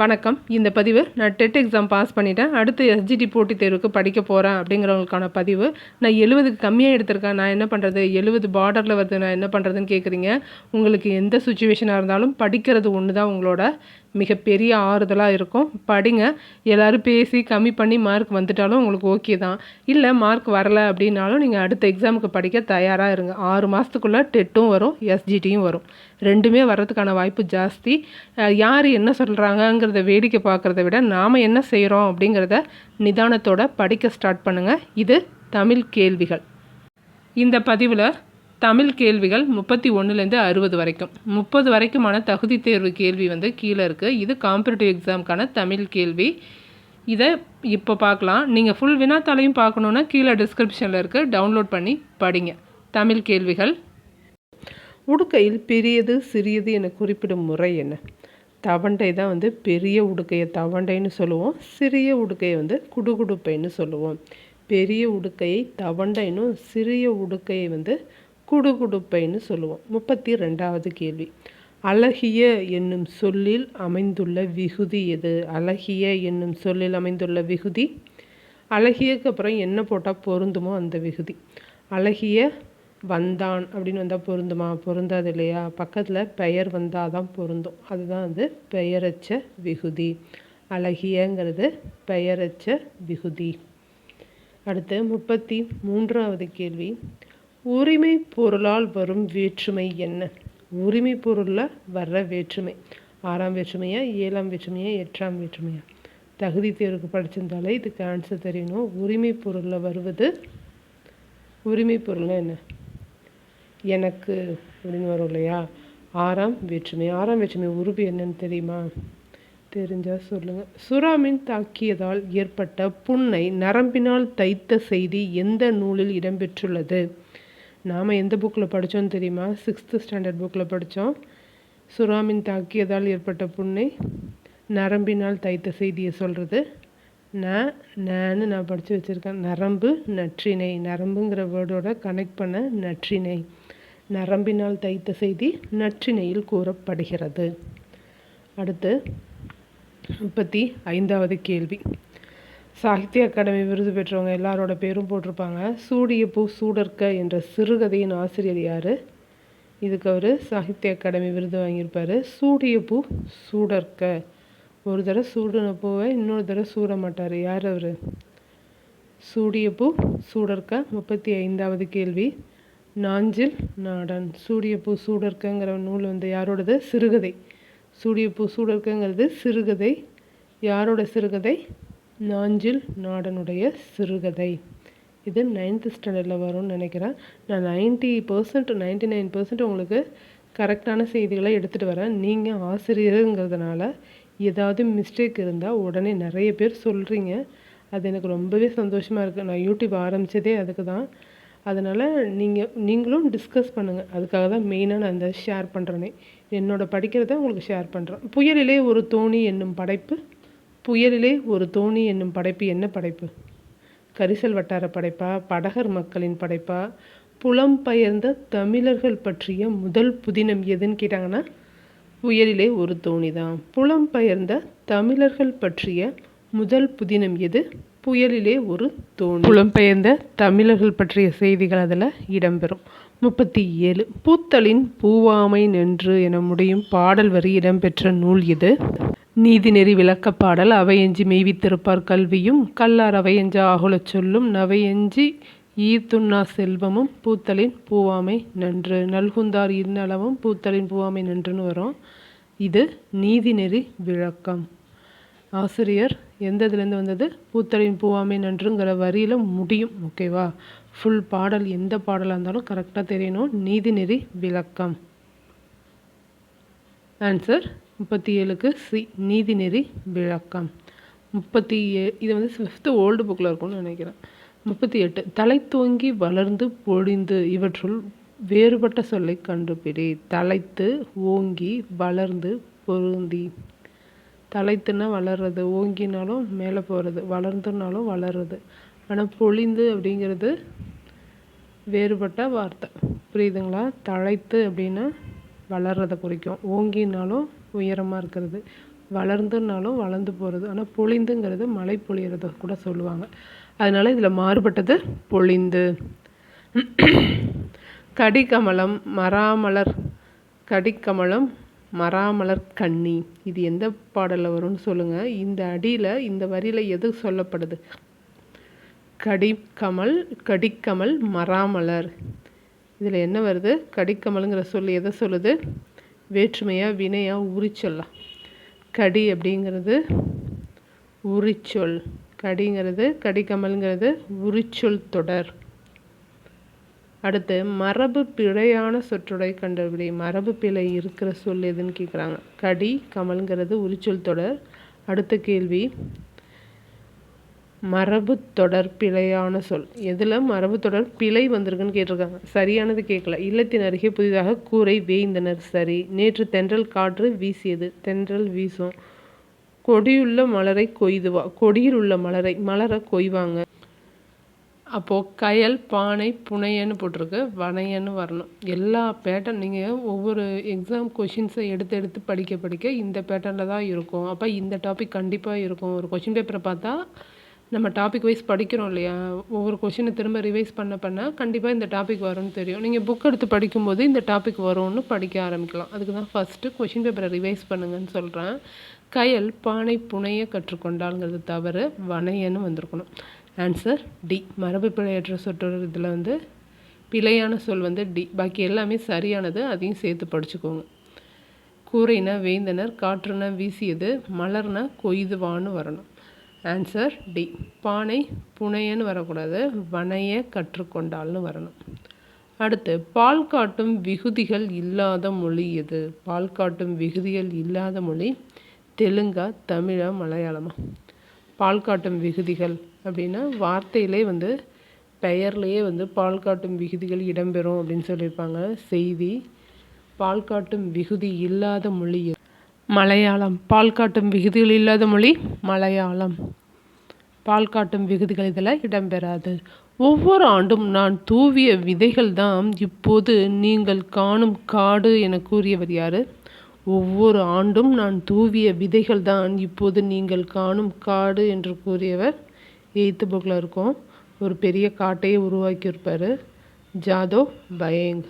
வணக்கம். இந்த பதிவு நான் டெட் எக்ஸாம் பாஸ் பண்ணிட்டேன். அடுத்து எஸ்ஜிடி போட்டித் தேர்வுக்கு படிக்க போகிறேன் அப்படிங்கிறவங்களுக்கான பதிவு. நான் எழுபதுக்கு கம்மியாக எடுத்திருக்கேன். நான் என்ன பண்ணுறது எழுபது பார்டரில் வருது. நான் என்ன பண்ணுறதுன்னு கேட்குறீங்க உங்களுக்கு எந்த சுச்சுவேஷனாக இருந்தாலும் படிக்கிறது ஒன்று தான் உங்களோட மிகப்பெரிய ஆறுதலாக இருக்கும். படிங்க. எல்லோரும் பேசி கம்மி பண்ணி மார்க் வந்துட்டாலும் உங்களுக்கு ஓகே தான். இல்லை மார்க் வரலை அப்படின்னாலும் நீங்கள் அடுத்த எக்ஸாமுக்கு படிக்க தயாராக இருங்க. ஆறு மாதத்துக்குள்ளே டெட்டும் வரும் எஸ்ஜிடியும் வரும். ரெண்டுமே வர்றதுக்கான வாய்ப்பு ஜாஸ்தி. யார் என்ன சொல்கிறாங்கங்கிறத வேடிக்கை பார்க்குறத விட நாம் என்ன செய்கிறோம் அப்படிங்கிறத நிதானத்தோட படிக்க ஸ்டார்ட் பண்ணுங்கள் இது தமிழ் கேள்விகள். இந்த பதிவில் தமிழ் கேள்விகள் முப்பத்தி ஒன்றுலேருந்து அறுபது வரைக்கும். முப்பது வரைக்குமான தகுதி தேர்வு கேள்வி வந்து கீழே இருக்குது இது காம்படிட்டிவ் எக்ஸாமுக்கான தமிழ் கேள்வி. இதை இப்போ பார்க்கலாம். நீங்கள் ஃபுல் வினாத்தாலையும் பார்க்கணுன்னா கீழே டிஸ்கிரிப்ஷனில் இருக்குது டவுன்லோட் பண்ணி படிங்க. தமிழ் கேள்விகள். உடுக்கையில் பெரியது சிறியது என குறிப்பிடும் முறை என்ன? தவண்டை தான் வந்து பெரிய உடுக்கையை தவண்டைன்னு சொல்லுவோம். சிறிய உடுக்கையை வந்து குடுகுடுப்பைன்னு சொல்லுவோம். பெரிய உடுக்கையை தவண்டைன்னும் சிறிய உடுக்கையை வந்து குடுகுடுப்பைன்னு சொல்லுவோம். முப்பத்தி ரெண்டாவது கேள்வி. அழகிய என்னும் சொல்லில் அமைந்துள்ள விகுதி எது? அழகிய என்னும் சொல்லில் அமைந்துள்ள விகுதி? அழகியக்கு அப்புறம் என்ன போட்டால் பொருந்துமோ அந்த விகுதி. அழகிய வந்தான் அப்படின்னு வந்தால் பொருந்துமா? பொருந்தாது இல்லையா? பக்கத்தில் பெயர் வந்தால் தான் பொருந்தும். அதுதான் வந்து பெயரச்ச விகுதி. அழகியங்கிறது பெயரச்ச விகுதி. அடுத்து முப்பத்தி மூன்றாவது கேள்வி. உரிமை பொருளால் வரும் வேற்றுமை என்ன? உரிமை பொருளில் வர்ற வேற்றுமை. ஆறாம் வேற்றுமையா ஏழாம் வேற்றுமையா எட்டாம் வேற்றுமையா? தகுதி தேர்வுக்கு படிச்சிருந்தாலே இதுக்கு ஆன்சர் தெரியணும். உரிமை பொருளில் வருவது உரிமை பொருள்னா என்ன? எனக்கு அப்படின்னு வரும் இல்லையா? ஆறாம் வேற்றுமை. ஆறாம் வேற்றுமை உருவு என்னன்னு தெரியுமா? தெரிஞ்சால் சொல்லுங்கள் சுறாமின் தாக்கியதால் ஏற்பட்ட புண்ணை நரம்பினால் தைத்த செய்தி எந்த நூலில் இடம்பெற்றுள்ளது? நாம் எந்த புக்கில் படித்தோன்னு தெரியுமா? சிக்ஸ்த்து ஸ்டாண்டர்ட் புக்கில் படித்தோம் சுறாமீன் தாக்கியதால் ஏற்பட்ட புண்ணை நரம்பினால் தைத்த செய்தியை சொல்கிறது ந நான்னு நான் படித்து வச்சுருக்கேன். நரம்பு நற்றிணை. நரம்புங்கிற வேர்டோட கனெக்ட் பண்ண நற்றிணை. நரம்பினால் தைத்த செய்தி நற்றிணையில் கூறப்படுகிறது. அடுத்து முப்பத்தி ஐந்தாவது கேள்வி. சாகித்ய அகாடமி விருது பெற்றவங்க எல்லாரோட பேரும் போட்டிருப்பாங்க. சூடிய பூ சூடர்க்க என்ற சிறுகதையின் ஆசிரியர் யார்? இதுக்கு அவர் சாகித்ய அகாடமி விருது வாங்கியிருப்பார். சூடிய பூ சூடர்க்க ஒரு தடவை சூடின பூவை இன்னொரு தடவை சூட மாட்டார். யார் அவர்? சூடிய பூ சூடர்க்க முப்பத்தி ஐந்தாவது கேள்வி. நாஞ்சில் நாடன். சூடிய பூ சூடர்க்கங்கிற நூல் வந்து யாரோடது? சிறுகதை. சூடிய பூ சூடர்க்கங்கிறது சிறுகதை. யாரோட சிறுகதை? நாஞ்சில் நாடனுடைய சிறுகதை. இது நைன்த்து ஸ்டாண்டர்டில் வரும்னு நினைக்கிறேன். நான் ninety percent ninety nine percent உங்களுக்கு கரெக்டான செய்திகளை எடுத்துகிட்டு வரேன். நீங்கள் ஆசிரியருங்கிறதுனால ஏதாவது மிஸ்டேக் இருந்தால் உடனே நிறைய பேர் சொல்கிறீங்க அது எனக்கு ரொம்பவே சந்தோஷமாக இருக்குது நான் யூடியூப் ஆரம்பித்ததே அதுக்கு தான். அதனால் நீங்கள் நீங்களும் டிஸ்கஸ் பண்ணுங்கள் அதுக்காக தான் மெயினாக நான் இந்த ஷேர் பண்ணுறேனே என்னோட படிக்கிறத உங்களுக்கு ஷேர் பண்ணுறேன் புயலிலே ஒரு தோணி என்னும் படைப்பு புயலிலே ஒரு தோணி என்னும் படைப்பு என்ன படைப்பு? கரிசல் வட்டார படைப்பா? படகர் மக்களின் படைப்பா? புலம்பெயர்ந்த தமிழர்கள் பற்றிய முதல் புதினம் எதுன்னு கேட்டாங்கன்னா புயலிலே ஒரு தோணி தான் புலம்பெயர்ந்த தமிழர்கள் பற்றிய முதல் புதினம் எது? புயலிலே ஒரு தோணி. புலம்பெயர்ந்த தமிழர்கள் பற்றிய செய்திகள் அதில் இடம்பெறும். முப்பத்தி ஏழு. பூத்தலின் பூவாமை நின்று என முடியும் பாடல் வரி இடம்பெற்ற நூல் இது நீதிநெறி விளக்கப்பாடல் அவையஞ்சி மெய்வித்திருப்பார் கல்வியும் கல்லார் அவையஞ்சா ஆகுலச் சொல்லும் நவையஞ்சி ஈர்த்துண்ணா செல்வமும் பூத்தலின் பூவாமை நன்று. நல்குந்தார் இன்னளவும் பூத்தலின் பூவாமை நன்றுன்னு வரும். இது நீதிநெறி விளக்கம். ஆசிரியர் எந்த இதுலேருந்து வந்தது? பூத்தலின் பூவாமை நன்றுங்கிற வரியில் முடியும் ஓகேவா? ஃபுல் பாடல் எந்த பாடலாக இருந்தாலும் கரெக்டாக தெரியணும். நீதிநெறி விளக்கம். ஆன்சர் முப்பத்தி ஏழுக்கு சி நீதிநெறி விளக்கம். முப்பத்தி ஏ இது வந்து ஃபிஃப்த்து ஓல்டு புக்கில் இருக்கும்னு நினைக்கிறேன். முப்பத்தி எட்டு தலை தூங்கி வளர்ந்து பொழிந்து இவற்றுள் வேறுபட்ட சொல்லை கண்டுபிடி. தலைத்து ஓங்கி வளர்ந்து பொருந்தி. தலைத்துன்னா வளர்றது ஓங்கினாலும் மேலே போகிறது வளர்ந்துனாலும் வளர்றது. ஆனால் பொழிந்து அப்படிங்கிறது வேறுபட்ட வார்த்தை. புரியுதுங்களா? தழைத்து அப்படின்னா வளர்றதை குறிக்கும். ஓங்கினாலும் உயரமாக இருக்கிறது. வளர்ந்துனாலும் வளர்ந்து போகிறது ஆனால் பொழிந்துங்கிறது மழை பொழியறத கூட சொல்லுவாங்க. அதனால் இதில் மாறுபட்டது பொழிந்து. கடிகமலம் மராமலர் கடிக்கமலம் மராமலர் கன்னி இது எந்த பாடலில் வரும்னு சொல்லுங்கள் இந்த அடியில் இந்த வரியில் எது சொல்லப்படுது? கடிக்கமல் கடிக்கமல் மராமலர். இதில் என்ன வருது? கடிக்கமலுங்கிற சொல்லி எதை சொல்லுது? வேற்றுமையாக வினையாக உரிச்சொல்லாம் கடி அப்படிங்கிறது உரிச்சொல். கடிங்கிறது கடிக்கமல்ங்கிறது உரிச்சொல் தொடர். அடுத்து மரபு பிழையான சொற்றொடை கண்டுபிடி மரபு பிழை இருக்கிற சொல் எதுன்னு கேட்குறாங்க கடி கமல்ங்கிறது உரிச்சொல் தொடர். அடுத்த கேள்வி மரபு தொடர் பிழையான சொல். எதில் மரபு தொடர் பிழை வந்திருக்குன்னு கேட்டிருக்காங்க. சரியானது கேட்கல. இல்லத்தின் அருகே புதிதாக கூரை வேய்ந்தனர். சரி. நேற்று தென்றல் காற்று வீசியது. தென்றல் வீசும். கொடியுள்ள மலரை கொய்துவா கொடியில் உள்ள மலரை மலரை கொய்வாங்க. அப்போது கயல் பானை புனையன்னு போட்டிருக்கு. வனையன்னு வரணும். எல்லா பேட்டர்ன் நீங்கள் ஒவ்வொரு எக்ஸாம் கொஷின்ஸை எடுத்து எடுத்து படிக்க படிக்க இந்த பேட்டர்னில் தான் இருக்கும். அப்போ இந்த டாபிக் கண்டிப்பாக இருக்கும். ஒரு கொஷின் பேப்பரை பார்த்தா நம்ம டாபிக் வைஸ் படிக்கிறோம் இல்லையா? ஒவ்வொரு கொஷினை திரும்ப ரிவைஸ் பண்ண பண்ண கண்டிப்பாக இந்த டாபிக் வரும்னு தெரியும். நீங்கள் புக் எடுத்து படிக்கும்போது இந்த டாபிக் வரும்னு படிக்க ஆரம்பிக்கலாம். அதுக்கு தான் ஃபஸ்ட்டு கொஷின் பேப்பரை ரிவைஸ் பண்ணுங்கன்னு சொல்கிறேன் கயல் பானை புனைய கற்றுக்கொண்டாளுங்கிறது தவறு வனையன்னு வந்திருக்கணும். ஆன்சர் டி மரபு பிழையற்ற சொற்றொடர் இதில் வந்து பிழையான சொல் வந்து டி பாக்கி எல்லாமே சரியானது அதையும் சேர்த்து படிச்சுக்கோங்க. கூரைனா வேந்தனர் காற்றுனா வீசியது மலர்னா கொய்துவான்னு வரணும். ஆன்சர் டி பானை புனையன்னு வரக்கூடாது. வனைய கற்றுக்கொண்டால்னு வரணும். அடுத்து பால் காட்டும் விகுதிகள் இல்லாத மொழி எது? பால் காட்டும் விகுதிகள் இல்லாத மொழி தெலுங்கா தமிழா மலையாளமா? பால் காட்டும் விகுதிகள் அப்படின்னா வார்த்தையிலே வந்து பெயர்லேயே வந்து பால் காட்டும் விகுதிகள் இடம்பெறும் அப்படின்னு சொல்லியிருப்பாங்க. செய்தி பால் காட்டும் விகுதி இல்லாத மொழி மலையாளம். பால் காட்டும் விகுதிகள் இல்லாத மொழி மலையாளம். பால் காட்டும் விகுதிகள் இதில் இடம்பெறாது. ஒவ்வொரு ஆண்டும் நான் தூவிய விதைகள் தான் இப்போது நீங்கள் காணும் காடு என கூறியவர் யார்? ஒவ்வொரு ஆண்டும் நான் தூவிய விதைகள் தான் இப்போது நீங்கள் காணும் காடு என்று கூறியவர் எய்த்து புக்கில் இருக்கும். ஒரு பெரிய காட்டையே உருவாக்கியிருப்பார். ஜாதோ பயங்.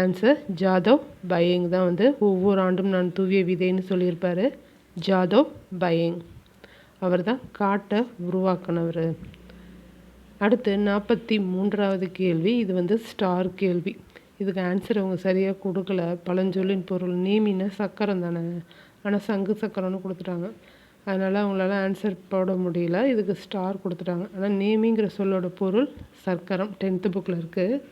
ஆன்சர் ஜாதவ் பயிங் தான் வந்து ஒவ்வொரு ஆண்டும் நான் தூவிய விதைன்னு சொல்லியிருப்பார். ஜாதவ் பயேங் அவர் தான் காட்டை உருவாக்கினவர். அடுத்து நாற்பத்தி மூன்றாவது கேள்வி. இது வந்து ஸ்டார் கேள்வி. இதுக்கு ஆன்சர் அவங்க சரியாக கொடுக்கல. பழஞ்சொல்லின் பொருள் நேமின்னா சக்கரம் தானே. ஆனால் சங்கு சக்கரம்னு கொடுத்துட்டாங்க. அதனால் அவங்களால ஆன்சர் போட முடியல. இதுக்கு ஸ்டார் கொடுத்துட்டாங்க. ஆனால் நேமிங்கிற சொல்லோட பொருள் சர்க்கரம். டென்த்து புக்கில் இருக்குது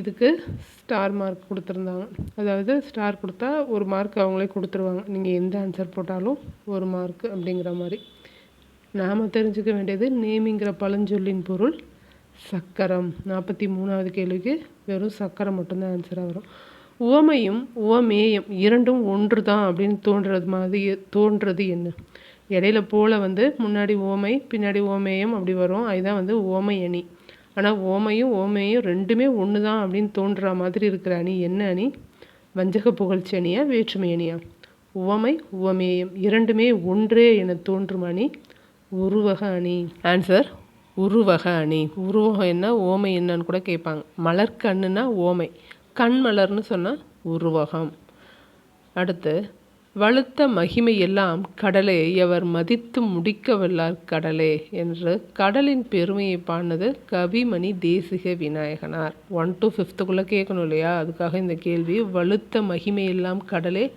இதுக்கு ஸ்டார் மார்க் கொடுத்துருந்தாங்க. அதாவது ஸ்டார் கொடுத்தா ஒரு மார்க் அவங்களே கொடுத்துருவாங்க. நீங்கள் எந்த ஆன்சர் போட்டாலும் ஒரு மார்க் அப்படிங்கிற மாதிரி. நாம் தெரிஞ்சுக்க வேண்டியது நேமிங்கிற பழஞ்சொல்லின் பொருள் சக்கரம். நாற்பத்தி மூணாவது கேள்விக்கு வெறும் சக்கரம் மட்டும்தான் ஆன்சராக வரும். உவமையும் உவமேயம் இரண்டும் ஒன்று தான் அப்படின்னு தோன்றது மாதிரி தோன்றது என்ன? இடையில போல் வந்து முன்னாடி உவமை பின்னாடி ஓமேயம் அப்படி வரும். அதுதான் வந்து உவமை அணி. ஆனால் ஓமையும் ஓமையும் ரெண்டுமே ஒன்று தான் அப்படின்னு தோன்ற மாதிரி இருக்கிற அணி என்ன அணி? வஞ்சக புகழ்ச்சி அணியா வேற்றுமை அணியா? உவமை உவமேயம். இரண்டுமே ஒன்றே என தோன்றும் அணி உருவக அணி. ஆன்சர் உருவக அணி. உருவகம் என்ன ஓமை என்னன்னு கூட கேட்பாங்க. மலர்கண்ணுனா ஓமை. கண் மலர்னு சொன்னால் உருவகம். அடுத்து வலுத்த மகிமையெல்லாம் கடலே எவர் மதித்து முடிக்க வல்லார் கடலே என்று கடலின் பெருமையை பாடினது கவிமணி தேசிக விநாயகனார். ஒன் டு ஃபிஃப்த்துக்குள்ளே கேட்கணும் இல்லையா? அதுக்காக இந்த கேள்வி. வலுத்த மகிமையெல்லாம் கடலே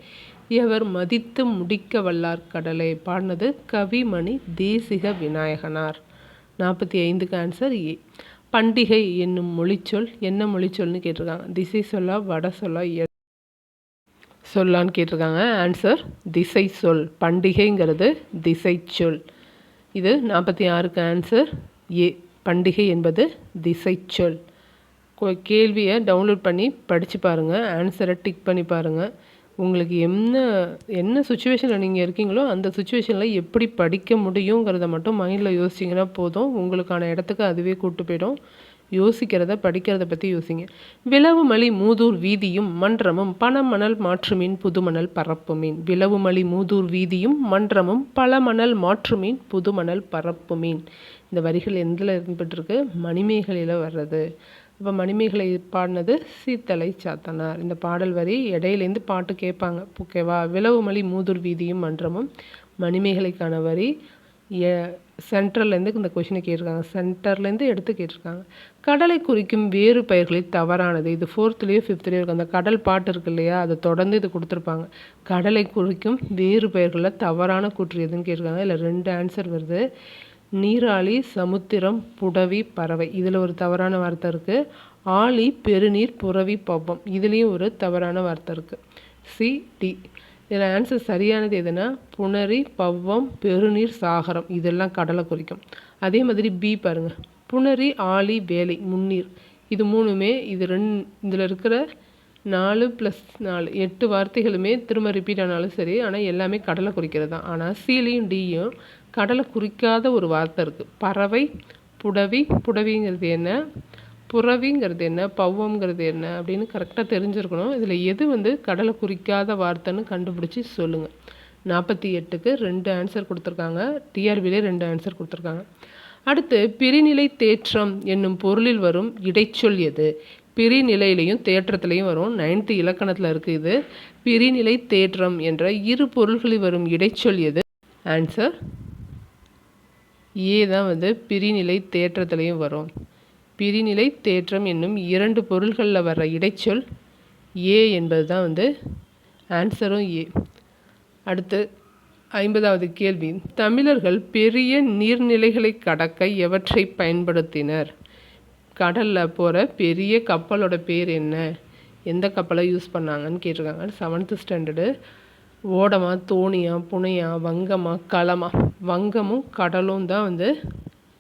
எவர் மதித்து முடிக்க வல்லார் கடலே பாடினது கவிமணி தேசிக விநாயகனார். நாற்பத்தி ஐந்துக்கு ஆன்சர் ஏ. பண்டிகை என்னும் மொழிச்சொல் என்ன மொழிச்சொல்னு கேட்டிருக்காங்க. திசை சொல்லா வட சொல்லா சொல்லான்னு கேட்டிருக்காங்க. ஆன்சர் திசை சொல். பண்டிகைங்கிறது திசை சொல். இது நாற்பத்தி ஆறுக்கு ஆன்சர் ஏ பண்டிகை என்பது திசை சொல். கேள்வியை டவுன்லோட் பண்ணி படித்து பாருங்கள் ஆன்சரை டிக் பண்ணி பாருங்கள் உங்களுக்கு என்ன என்ன சுச்சுவேஷனில் நீங்கள் இருக்கீங்களோ அந்த சுச்சுவேஷனில் எப்படி படிக்க முடியுங்கிறத மட்டும் மைண்டில் யோசிச்சிங்கன்னா போதும். உங்களுக்கான இடத்துக்கு அதுவே கூப்பிட்டு போயிடும். யோசிக்கிறத படிக்கிறத பற்றி யோசிங்க. விளவுமலி மூதூர் வீதியும் மன்றமும் பணமணல் மாற்றுமீன் புதுமணல் பரப்புமீன். விளவுமலி மூதூர் வீதியும் மன்றமும் பழமணல் மாற்றுமீன் புதுமணல் பரப்புமீன். இந்த வரிகள் எந்தில் இருந்துட்டுருக்கு மணிமேகலையில் வர்றது. இப்போ மணிமேகலை பாடினது சீத்தலை சாத்தனார். இந்த பாடல் வரி இடையிலேருந்து பாட்டு கேட்பாங்க. ஓகேவா? விளவுமலி மூதூர் வீதியும் மன்றமும் மணிமேகலைக்கான வரி. ஏ சென்ட்ரல்லேருந்து இந்த கொஷினை கேட்டிருக்காங்க. சென்டர்லேருந்து எடுத்து கேட்டிருக்காங்க. கடலை குறிக்கும் வேறு பயிர்களில் தவறானது. இது ஃபோர்த்துலேயோ ஃபிஃப்த்லேயோ இருக்கும் அந்த கடல் பாட்டு இருக்கு இல்லையா? அதை தொடர்ந்து இது கொடுத்துருப்பாங்க. கடலை குறிக்கும் வேறு பயிர்களில் தவறான கூற்று எதுன்னு கேட்டிருக்காங்க. இல்லை ரெண்டு ஆன்சர் வருது. நீராளி சமுத்திரம் புடவி பறவை. இதில் ஒரு தவறான வார்த்தை இருக்குது ஆழி பெருநீர் புறவி பவ்வம். இதுலேயும் ஒரு தவறான வார்த்தை இருக்குது சி டி இதில் ஆன்சர் சரியானது எதுனா புணரி பவ்வம் பெருநீர் சாகரம். இதெல்லாம் கடலை குறிக்கும் அதே மாதிரி பி பாருங்கள் புணரி ஆழி வேலை முன்னீர். இது மூணுமே இது ரெண் இதில் இருக்கிற நாலு ப்ளஸ் நாலு எட்டு வார்த்தைகளுமே திரும்ப ரிப்பீட் ஆனாலும் சரி ஆனால் எல்லாமே கடலை குறிக்கிறது தான். ஆனால் சீலையும் டியும் கடலை குறிக்காத ஒரு வார்த்தை இருக்குது பறவை புடவி புடவிங்கிறது என்ன? புறவிங்கிறது என்ன? பவ்வம்ங்கிறது என்ன? அப்படின்னு கரெக்டாக தெரிஞ்சிருக்கணும். இதில் எது வந்து கடலை குறிக்காத வார்த்தைன்னு கண்டுபிடிச்சி சொல்லுங்கள் நாற்பத்தி எட்டுக்கு ரெண்டு ஆன்சர் கொடுத்துருக்காங்க. டிஆர்பிலே ரெண்டு ஆன்சர் கொடுத்துருக்காங்க. அடுத்து பிரிநிலை தேற்றம் என்னும் பொருளில் வரும் இடைச்சொல் எது? பிரிநிலையிலையும் தேற்றத்துலையும் வரும். நைன்த்து இலக்கணத்தில் இருக்குது இது. பிரிநிலை தேற்றம் என்ற இரு பொருள்களில் வரும் இடைச்சொல் எது? ஆன்சர் ஏ தான் வந்து பிரிநிலை தேற்றத்துலையும் வரும். பிரிநிலை தேற்றம் என்னும் இரண்டு பொருள்களில் வர்ற இடைச்சொல் ஏ என்பது தான் வந்து ஆன்சரும் ஏ. அடுத்து ஐம்பதாவது கேள்வி. தமிழர்கள் பெரிய நீர்நிலைகளை கடக்க எவற்றை பயன்படுத்தினர்? கடலில் போகிற பெரிய கப்பலோட பேர் என்ன? எந்த கப்பலை யூஸ் பண்ணாங்கன்னு கேட்டிருக்காங்க. Seventh standard ஓடமா தோணியா புனையா வங்கமா களமா. வங்கமும் கடலும் தான் வந்து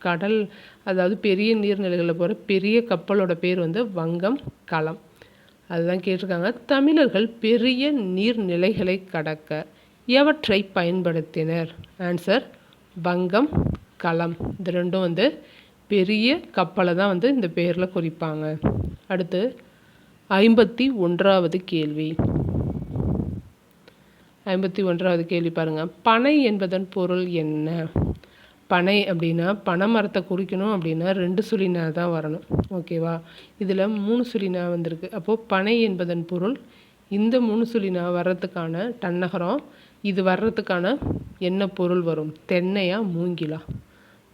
கடல் அதாவது பெரிய நீர்நிலைகளில் போகிற பெரிய கப்பலோட பேர் வந்து வங்கம் களம். அதுதான் கேட்டிருக்காங்க. தமிழர்கள் பெரிய நீர்நிலைகளை கடக்க எவற்றை பயன்படுத்தினர்? ஆன்சர் வங்கம் களம். இது ரெண்டும் வந்து பெரிய கப்பலை தான் வந்து இந்த பேரில் குறிப்பாங்க. அடுத்து ஐம்பத்தி ஒன்றாவது கேள்வி. ஐம்பத்தி ஒன்றாவது கேள்வி பாருங்கள் பனை என்பதன் பொருள் என்ன? பனை அப்படின்னா பனை மரத்தை குறிக்கணும் அப்படின்னா ரெண்டு சுழினா தான் வரணும். ஓகேவா இதில் மூணு சுழினா வந்திருக்கு. அப்போது பனை என்பதன் பொருள் இந்த மூணு சுழினா வர்றதுக்கான டன்னகரம் இது வர்றதுக்கான என்ன பொருள் வரும்? தென்னையா மூங்கிலா?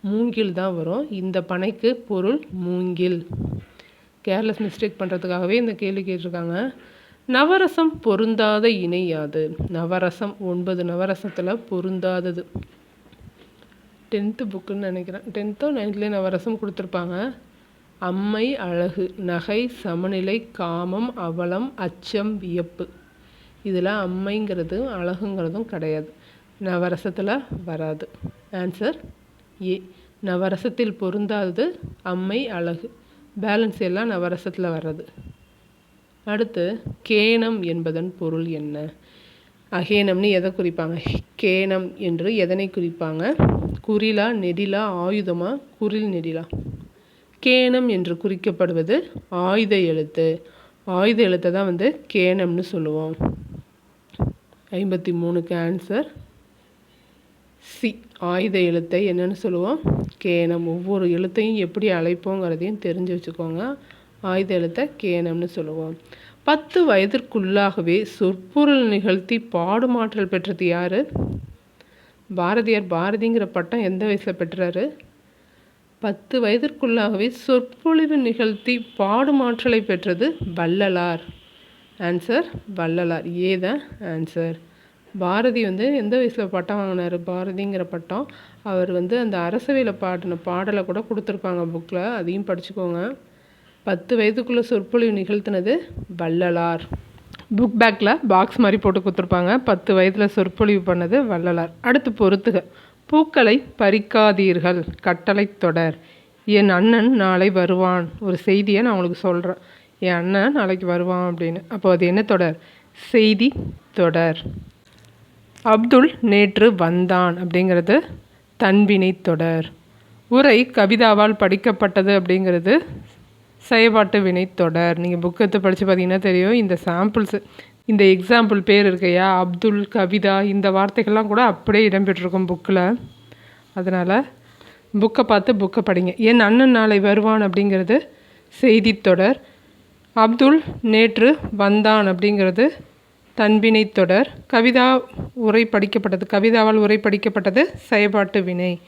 மூங்கில் தான் வரும். இந்த பனைக்கு பொருள் மூங்கில். கேர்லெஸ் மிஸ்டேக் பண்ணுறதுக்காகவே இந்த கேள்வி கேட்டிருக்காங்க. நவரசம் பொருந்தாத இணையாது நவரசம் ஒன்பது நவரசத்தில் பொருந்தாதது. டென்த்து புக்குன்னு நினைக்கிறேன். டென்த்தோ நைன்த்லேயே நவரசம் கொடுத்துருப்பாங்க. அம்மை அழகு நகை சமநிலை காமம் அவலம் அச்சம் வியப்பு. இதில் அம்மைங்கிறதும் அழகுங்கிறதும் கிடையாது. நவரசத்தில் வராது. ஆன்சர் ஏ நவரசத்தில் பொருந்தாதது அம்மை அழகு. பேலன்ஸ் எல்லாம் நவரசத்தில் வர்றது. அடுத்து கேனம் என்பதன் பொருள் என்ன? அகேனம்னு எதை குறிப்பாங்க? கேனம் என்று எதனை குறிப்பாங்க? குறிலா நெடிலா ஆயுதமா? குறில் நெடிலா. கேனம் என்று குறிக்கப்படுவது ஆயுத எழுத்து. ஆயுத எழுத்தை தான் வந்து கேனம்னு சொல்லுவோம். ஐம்பத்தி மூணுக்கு ஆன்சர் சி. ஆயுத எழுத்தை என்னென்னு சொல்லுவோம்? கேனம். ஒவ்வொரு எழுத்தையும் எப்படி அழைப்போங்கிறதையும் தெரிஞ்சு வச்சுக்கோங்க. ஆயுத எழுத்தை கேனம்னு சொல்லுவோம். பத்து வயதிற்குள்ளாகவே சொற்பொருள் நிகழ்த்தி பாடுமாற்றல் பெற்றது யார்? பாரதியார் பாரதிங்கிற பட்டம் எந்த வயசில் பெற்றாரு? பத்து வயதிற்குள்ளாகவே சொற்பொழிவு நிகழ்த்தி பாடுமாற்றலை பெற்றது வள்ளலார். ஆன்சர் வள்ளலார். ஏ தான் ஆன்சர் பாரதி வந்து எந்த வயசில் பட்டம் வாங்கினார்? பாரதிங்கிற பட்டம். அவர் வந்து அந்த அரசவையில் பாடின பாடலை கூட கொடுத்துருப்பாங்க புக்கில் அதையும் படிச்சுக்கோங்க. பத்து வயதுக்குள்ளே சொற்பொழிவு நிகழ்த்தினது வள்ளலார். புக் பேக்கில் பாக்ஸ் மாதிரி போட்டு கொடுத்துருப்பாங்க. பத்து வயதில் சொற்பொழிவு பண்ணது வள்ளலார். அடுத்து பொறுத்துக. பூக்களை பறிக்காதீர்கள். கட்டளை தொடர். என் அண்ணன் நாளை வருவான். ஒரு செய்தியை நான் உங்களுக்கு சொல்கிறேன் என் அண்ணன் நாளைக்கு வருவான் அப்படின்னு. அப்போ அது என்ன தொடர்? செய்தி தொடர். அப்துல் நேற்று வந்தான் அப்படிங்கிறது தன்வினை தொடர். உரை கவிதாவால் படிக்கப்பட்டது அப்படிங்கிறது செயல்பாட்டு வினைத்தொடர் தொடர். நீங்கள் புக் எடுத்து படித்து பார்த்தீங்கன்னா தெரியும். இந்த சாம்பிள்ஸு இந்த எக்ஸாம்பிள் பேர் இருக்கையா அப்துல் கவிதா இந்த வார்த்தைகள்லாம் கூட அப்படியே இடம்பெற்றிருக்கும் புக்கில் அதனால் புக்கை பார்த்து புக்கை படிங்க. என் அண்ணன் நாளை வருவான் அப்படிங்கிறது செய்தித்தொடர் அப்துல் நேற்று வந்தான் அப்படிங்கிறது தன்வினை தொடர். கவிதா உரை படிக்கப்பட்டது கவிதாவால் உரை படிக்கப்பட்டது செயல்பாட்டு வினை.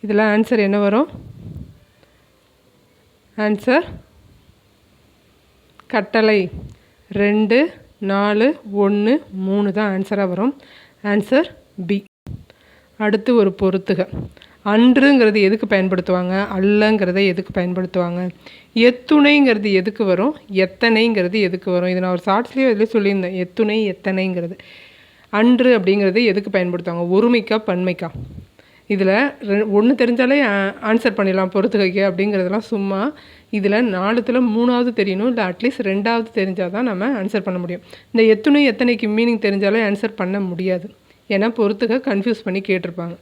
இதில் ஆன்சர் என்ன வரும்? ஆன்சர் கட்டளை ரெண்டு நாலு ஒன்று மூணு தான் ஆன்சராக வரும். ஆன்சர் பி அடுத்து ஒரு பொறுத்துக. அன்றுங்கிறது எதுக்கு பயன்படுத்துவாங்க? அல்லங்கிறத எதுக்கு பயன்படுத்துவாங்க? எத்துணைங்கிறது எதுக்கு வரும்? எத்தனைங்கிறது எதுக்கு வரும்? இது நான் ஒரு ஷார்ட்ஸ்லேயே இதில் சொல்லியிருந்தேன். எத்துணை எத்தனைங்கிறது. அன்று அப்படிங்கிறது எதுக்கு பயன்படுத்துவாங்க? ஒருமைக்கா பன்மைக்கா? இதில் ஒன்று தெரிஞ்சாலே ஆன்சர் பண்ணிடலாம் பொறுத்துகைக்கு அப்படிங்கிறதெல்லாம் சும்மா இதில் நாலுத்தில் மூணாவது தெரியணும் இல்லை அட்லீஸ்ட் ரெண்டாவது தெரிஞ்சால் தான் நம்ம ஆன்சர் பண்ண முடியும். இந்த எத்துணை எத்தனைக்கு மீனிங் தெரிஞ்சாலும் ஆன்சர் பண்ண முடியாது. ஏன்னா பொறுத்துக கன்ஃபியூஸ் பண்ணி கேட்டிருப்பாங்க.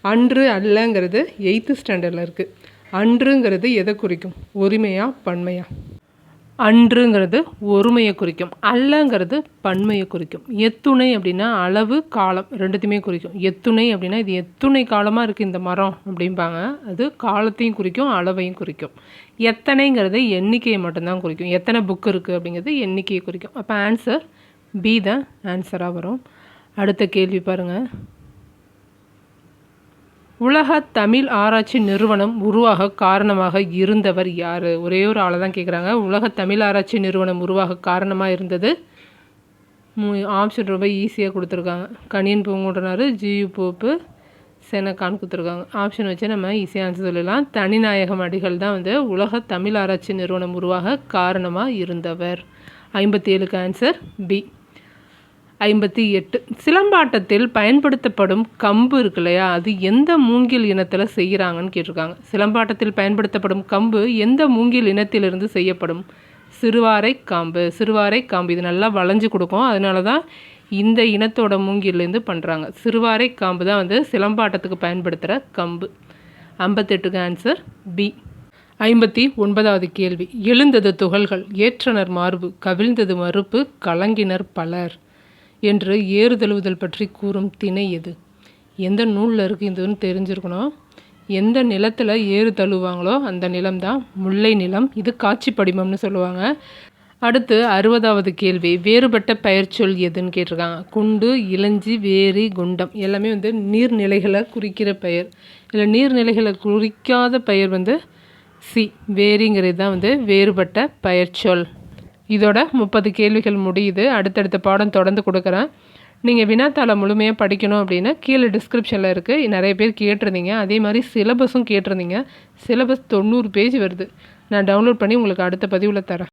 அன்று அல்லங்கிறது எயித்து ஸ்டாண்டர்டில் இருக்குது அன்றுங்கிறது எதை குறிக்கும்? ஒருமையா பன்மையா? அன்றுங்கிறது ஒருமையை குறிக்கும். அல்லங்கிறது பன்மையை குறிக்கும். எத்துணை அப்படின்னா அளவு காலம் ரெண்டுத்தையுமே குறிக்கும். எத்துணை அப்படின்னா இது எத்துணை காலமாக இருக்குது இந்த மரம் அப்படிம்பாங்க. அது காலத்தையும் குறிக்கும் அளவையும் குறிக்கும். எத்தனைங்கிறது எண்ணிக்கையை மட்டும்தான் குறிக்கும். எத்தனை புக் இருக்குது அப்படிங்கிறது எண்ணிக்கையை குறிக்கும். அப்போ ஆன்சர் பி தான் ஆன்சராக வரும். அடுத்த கேள்வி பாருங்கள் உலக தமிழ் ஆராய்ச்சி நிறுவனம் உருவாக காரணமாக இருந்தவர் யார்? ஒரே ஒரு ஆளை தான் கேட்குறாங்க உலக தமிழ் ஆராய்ச்சி நிறுவனம் உருவாக காரணமாக இருந்தது? ஆப்ஷன் ரொம்ப ஈஸியாக கொடுத்துருக்காங்க. Kaniyan Poongundranar G U Pope. செனக்கான் கொடுத்துருக்காங்க. ஆப்ஷன் வச்சு நம்ம ஈஸியாக ஆன்சர் சொல்லலாம். தனிநாயகம் அடிகள் தான் வந்து உலக தமிழ் ஆராய்ச்சி நிறுவனம் உருவாக காரணமாக இருந்தவர். ஐம்பத்தி ஏழுக்கு ஆன்சர் பி ஐம்பத்தி எட்டு. சிலம்பாட்டத்தில் பயன்படுத்தப்படும் கம்பு இருக்கு இல்லையா? அது எந்த மூங்கில் இனத்தில் செய்கிறாங்கன்னு கேட்டிருக்காங்க. சிலம்பாட்டத்தில் பயன்படுத்தப்படும் கம்பு எந்த மூங்கில் இனத்திலிருந்து செய்யப்படும்? சிறுவாரை காம்பு. சிறுவாரை காம்பு. இது நல்லா வளைஞ்சு கொடுக்கும். அதனால தான் இந்த இனத்தோட மூங்கிலேருந்து பண்ணுறாங்க சிறுவாரை காம்பு தான் வந்து சிலம்பாட்டத்துக்கு பயன்படுத்துகிற கம்பு. ஐம்பத்தெட்டுக்கு ஆன்சர் பி ஐம்பத்தி ஒன்பதாவது கேள்வி. எழுந்தது துகள்கள் ஏற்றனர் மார்பு கவிழ்ந்தது மறுப்பு கலங்கினர் பலர் என்று ஏறுதழுவுதல் பற்றி கூறும் திணை எது? எந்த நூலில் இருக்குது இதுன்னு தெரிஞ்சிருக்கணும். எந்த நிலத்தில் ஏறு தழுவாங்களோ அந்த நிலம் தான் முல்லை நிலம். இது காட்சி படிமம்னு சொல்லுவாங்க. அடுத்து அறுபதாவது கேள்வி வேறுபட்ட பெயர்ச்சொல் எதுன்னு கேட்டிருக்காங்க. குண்டு இளஞ்சி வேரி குண்டம். எல்லாமே வந்து நீர்நிலைகளை குறிக்கிற பெயர். இல்லை நீர்நிலைகளை குறிக்காத பெயர் வந்து சி. வேரிங்கிறது தான் வந்து வேறுபட்ட பெயர்ச்சொல் இதோட முப்பது கேள்விகள் முடியுது. அடுத்தடுத்த பாடம் தொடர்ந்து கொடுக்குறேன். நீங்கள் வினாத்தாளை முழுமையாக படிக்கணும் அப்படின்னா கீழே டிஸ்கிரிப்ஷனில் இருக்குது நிறைய பேர் கேட்டிருந்தீங்க. அதே மாதிரி சிலபஸும் கேட்டிருந்தீங்க. சிலபஸ் தொண்ணூறு பேஜ் வருது. நான் டவுன்லோட் பண்ணி உங்களுக்கு அடுத்த பதிவில் தரேன்.